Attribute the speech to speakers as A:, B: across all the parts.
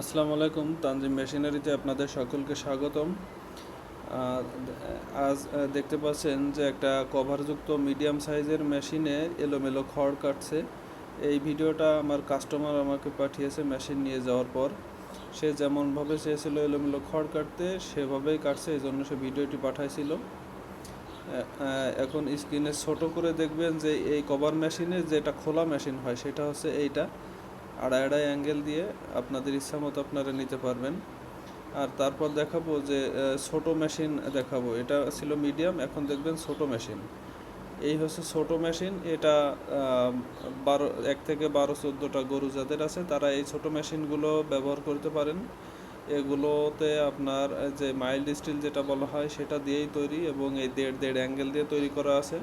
A: আসসালামু আলাইকুম, তানজিম মেশিনারিতে আপনাদের সকলকে স্বাগতম। আজ দেখতে পাচ্ছেন যে একটা কভারযুক্ত মিডিয়াম সাইজের মেশিনে এলোমেলো খড় কাটছে। এই ভিডিওটা আমার কাস্টমার আমাকে পাঠিয়েছে মেশিন নিয়ে যাওয়ার পর। সে যেমনভাবে চেয়েছিল এলোমেলো খড় কাটতে, সেভাবেই কাটছে এই জন্য সে ভিডিওটি পাঠাইছিল। এখন স্ক্রিনে ছোট করে দেখবেন যে এই কভার মেশিনে যেটা খোলা মেশিন হয়, সেটা হচ্ছে এইটা। আড়াই আড়াই অ্যাঙ্গেল দিয়ে আপনাদের ইচ্ছা মতো আপনারা নিতে পারবেন। আর তারপর দেখাবো যে ছোট মেশিন দেখাবো। এটা ছিল মিডিয়াম এখন দেখবেন ছোট মেশিন এই হচ্ছে ছোট মেশিন এটা বারো, এক থেকে বারো চোদ্দোটা গরু যাদের আছে, তারা এই ছোট মেশিনগুলো ব্যবহার করতে পারেন। এগুলোতে আপনার যে মাইল্ড স্টিল যেটা বলা হয়, সেটা দিয়েই তৈরি এবং এই দেড় দেড় অ্যাঙ্গেল দিয়ে তৈরি করা আছে।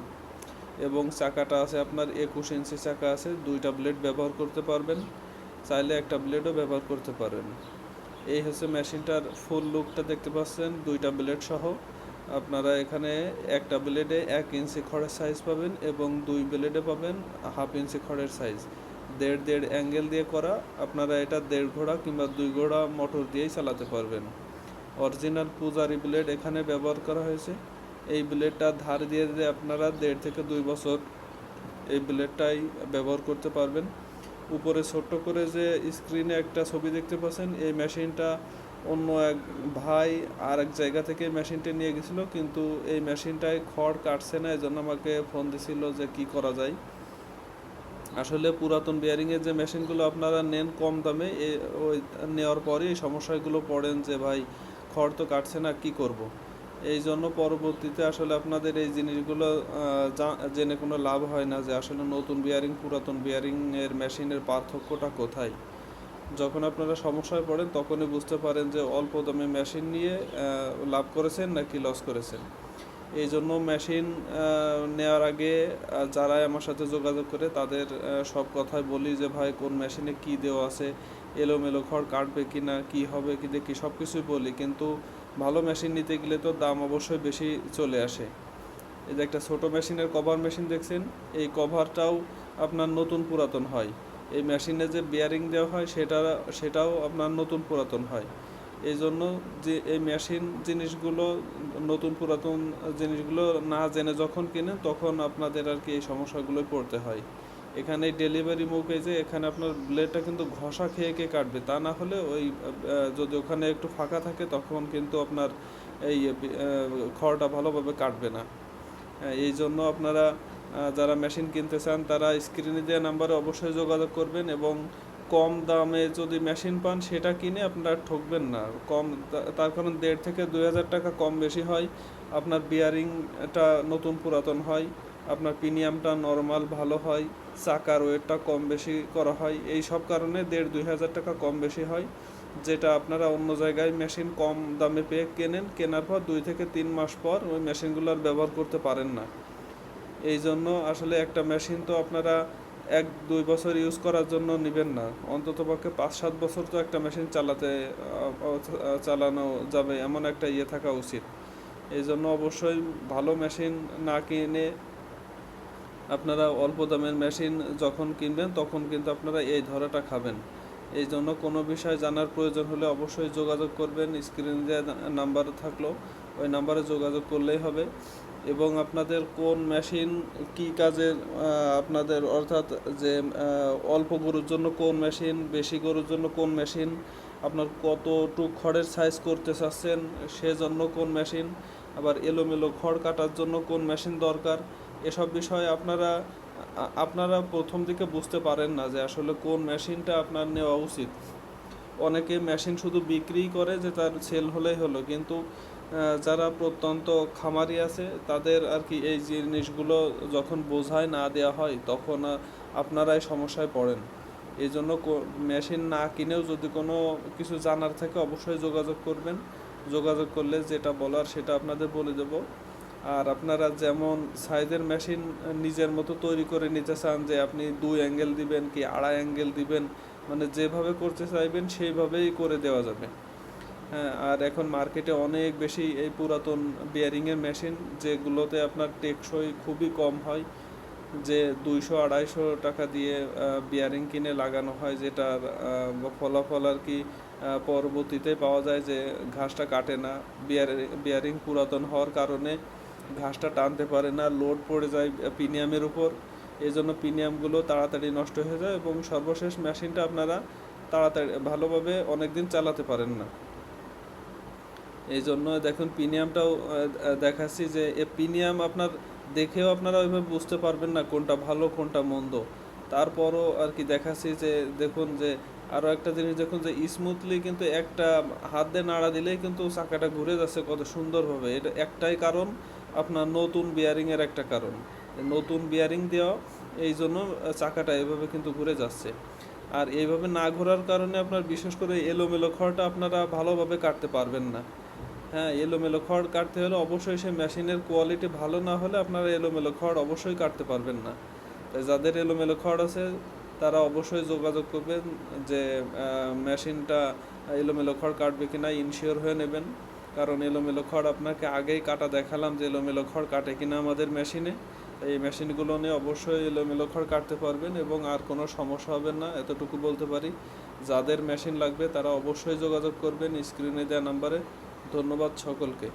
A: এবং চাকাটা আছে আপনার একুশ ইঞ্চি চাকা আছে, দুইটা ব্লেড ব্যবহার করতে পারবেন। চাইলে একটা ব্লেডও ব্যবহার করতে পারেন। এই হচ্ছে মেশিনটার ফুল লুকটা দেখতে পাচ্ছেন, দুইটা ব্লেড সহ। আপনারা এখানে একটা ব্লেডে এক ইঞ্চি খড়ের সাইজ পাবেন এবং দুই ব্লেডে পাবেন হাফ ইঞ্চি খড়ের সাইজ দেড় দেড় অ্যাঙ্গেল দিয়ে করা, আপনারা এটা দেড় ঘোড়া কিংবা দুই ঘোড়া মোটর দিয়েই চালাতে পারবেন। অরিজিনাল পূজারি ব্লেড এখানে ব্যবহার করা হয়েছে। এই ব্লেডটা ধার দিয়ে দিয়ে আপনারা দেড় থেকে দুই বছর এই ব্লেডটাই ব্যবহার করতে পারবেন। উপরে ছোট্ট করে যে স্ক্রিনে একটা ছবি দেখতে পাচ্ছেন, এই মেশিনটা অন্য এক ভাই আর এক জায়গা থেকে মেশিনটা নিয়ে গেছিল, কিন্তু এই মেশিনটায় খড় কাটছে না এই জন্য আমাকে ফোন দিছিল যে কি করা যায় আসলে পুরাতন বিয়ারিংয়ের যে মেশিনগুলো আপনারা নেন কম দামে ওই নেওয়ার পরে এই সমস্যাগুলো পড়েন যে ভাই খড় তো কাটছে না, কি করব। এই জন্য পরবর্তীতে আসলে আপনাদের এই জিনিসগুলো জেনে কোনো লাভ হয় না যে আসলে নতুন বিয়ারিং পুরাতন বিয়ারিংয়ের মেশিনের পার্থক্যটা কোথায়। যখন আপনারা সমস্যায় পড়েন তখনই বুঝতে পারেন যে অল্প দামে মেশিন নিয়ে লাভ করেছেন নাকি লস করেছেন। এই জন্য মেশিন নেওয়ার আগে যারাই আমার সাথে যোগাযোগ করে তাদের সব কথাই বলি যে, ভাই, কোন মেশিনে কি দেওয়া আছে? এলোমেলো খড় কাটবে কি না কী হবে? কি দেখি সব কিছুই বলি। কিন্তু ভালো মেশিন নিতে গেলে তো দাম অবশ্যই বেশি চলে আসে। এই যে একটা ছোট মেশিনের কভার মেশিন দেখছেন, এই কভারটাও আপনার নতুন পুরাতন হয়। এই মেশিনে যে বিয়ারিং দেওয়া হয়, সেটা, সেটাও আপনার নতুন পুরাতন হয়। এই জন্য যে এই মেশিন জিনিসগুলো, নতুন পুরাতন জিনিসগুলো না জেনে যখন কিনেন তখন আপনাদের আর কি এই সমস্যাগুলোই পড়তে হয়। এখানে ডেলিভারি মুখে যে এখানে আপনার ব্লেডটা কিন্তু ঘষা খেয়ে খেয়ে কাটবে। তা না হলে ওই যদি ওখানে একটু ফাঁকা থাকে তখন কিন্তু আপনার এই খড়টা ভালোভাবে কাটবে না। হ্যাঁ, এই জন্য আপনারা যারা মেশিন কিনতে চান তারা স্ক্রিনে দেওয়া নাম্বারে অবশ্যই যোগাযোগ করবেন এবং কম দামে যদি মেশিন পান সেটা কিনে আপনারা ঠকবেন না। কম তার কারণ দেড় থেকে দুই হাজার টাকা কম বেশি হয়। আপনার বিয়ারিংটা নতুন পুরাতন হয়। আপনার প্রিমিয়ামটা নর্মাল ভালো হয়, চাকার ওয়েটটা কম বেশি করা হয়, এই সব কারণে দেড় দুই হাজার টাকা কম বেশি হয়, যেটা আপনারা অন্য জায়গায় মেশিন কম দামে পেয়ে কেনেন, কেনার পর দুই থেকে তিন মাস পর ওই মেশিনগুলো আর ব্যবহার করতে পারেন না। এই জন্য আসলে একটা মেশিন তো আপনারা এক দুই বছর ইউজ করার জন্য নেবেন না, অন্তত পক্ষে পাঁচ সাত বছর তো একটা মেশিন চালাতে, চালানো যাবে, এমন একটা ইয়ে থাকা উচিত। এই জন্য অবশ্যই ভালো মেশিন না কিনে আপনারা অল্প দামের মেশিন যখন কিনবেন, তখন কিন্তু আপনারা এই ধরাটা খাবেন। এই জন্য কোনো বিষয় জানার প্রয়োজন হলে অবশ্যই যোগাযোগ করবেন। স্ক্রিনে যে নাম্বার থাকল, ওই নাম্বারে যোগাযোগ করলেই হবে। এবং আপনাদের কোন মেশিন কি কাজের আপনাদের অর্থাৎ যে অল্প গরুর জন্য কোন মেশিন, বেশি গরুর জন্য কোন মেশিন, আপনার কতটুক খড়ের সাইজ করতে চাচ্ছেন, সেজন্য কোন মেশিন, আবার এলোমেলো খড় কাটার জন্য কোন মেশিন দরকার এসব বিষয়ে আপনারা আপনারা প্রথম দিকে বুঝতে পারেন না যে আসলে কোন মেশিনটা আপনার নেওয়া উচিত। অনেকে মেশিন শুধু বিক্রি করে যে তার সেল হলেই হলো, কিন্তু যারা প্রত্যন্ত খামারি আছে, তাদের আর কি এই জিনিসগুলো যখন বোঝায় না দেওয়া হয়, তখন আপনারাই সমস্যায় পড়েন। এই জন্য মেশিন না কিনেও যদি কোনো কিছু জানার থাকে, অবশ্যই যোগাযোগ করবেন। যোগাযোগ করলে যেটা বলার সেটা আপনাদের বলে দেব। আর আপনারা যেমন সাইজের মেশিন নিজের মতো তৈরি করে নিতে চান যে আপনি দুই অ্যাঙ্গেল দিবেন কি আড়াই অ্যাঙ্গেল দিবেন মানে যেভাবে করতে চাইবেন সেইভাবেই করে দেওয়া যাবে। হ্যাঁ আর এখন মার্কেটে অনেক বেশি এই পুরাতন বিয়ারিংয়ের মেশিন যেগুলোতে আপনার টেকসই খুবই কম হয়, যে দুইশো, আড়াইশো টাকা দিয়ে বিয়ারিং কিনে লাগানো হয় যেটার ফলাফল আর কি পরবর্তীতে পাওয়া যায় যে ঘাসটা কাটে না। বিয়ারিং পুরাতন হওয়ার কারণে ঘাসটা টানতে পারে না লোড পড়ে যায় প্রিমিয়ামের উপর। এই জন্য প্রিমিয়ামগুলো তাড়াতাড়ি নষ্ট হয়ে যায় এবং সর্বশেষ মেশিনটা আপনারা তাড়াতাড়ি, ভালোভাবে অনেক দিন চালাতে পারেন না। এই জন্য দেখুন প্রিমিয়ামটাও দেখাচ্ছি যে এ প্রিমিয়াম আপনার দেখেও আপনারা ওইভাবে বুঝতে পারবেন না কোনটা ভালো, কোনটা মন্দ। তারপরও আর কি দেখাচ্ছি যে দেখুন যে আরও একটা জিনিস দেখুন যে স্মুথলি কিন্তু একটা হাত দিয়ে নাড়া দিলেই কিন্তু চাকাটা ঘুরে যাচ্ছে কত সুন্দরভাবে। এটা একটাই কারণ। আপনার নতুন বিয়ারিংয়ের একটা কারণ। নতুন বিয়ারিং দেওয়া, এই জন্য চাকাটা এভাবে কিন্তু ঘুরে যাচ্ছে। আর এইভাবে না ঘোরার কারণে আপনার বিশেষ করে এলোমেলো খড়টা আপনারা ভালোভাবে কাটতে পারবেন না। হ্যাঁ এলোমেলো খড় কাটতে হলে অবশ্যই সেই মেশিনের কোয়ালিটি ভালো না হলে আপনারা এলোমেলো খড় অবশ্যই কাটতে পারবেন না। তাই যাদের এলোমেলো খড় আছে, তারা অবশ্যই যোগাযোগ করবেন যে মেশিনটা এলোমেলো খড় কাটবে কিনা ইনশিওর হয়ে নেবেন। কারণ এলোমেলো খড় আপনাকে আগেই কাটা দেখালাম যে এলোমেলো খড় কাটে কিনা আমাদের মেশিনে। এই মেশিনগুলো নিয়ে অবশ্যই এলোমেলো খড় কাটতে পারবেন এবং আর কোনো সমস্যা হবে না, এতটুকু বলতে পারি। যাদের মেশিন লাগবে তারা অবশ্যই যোগাযোগ করবেন স্ক্রিনে দেওয়া নাম্বারে। ধন্যবাদ সকলকে।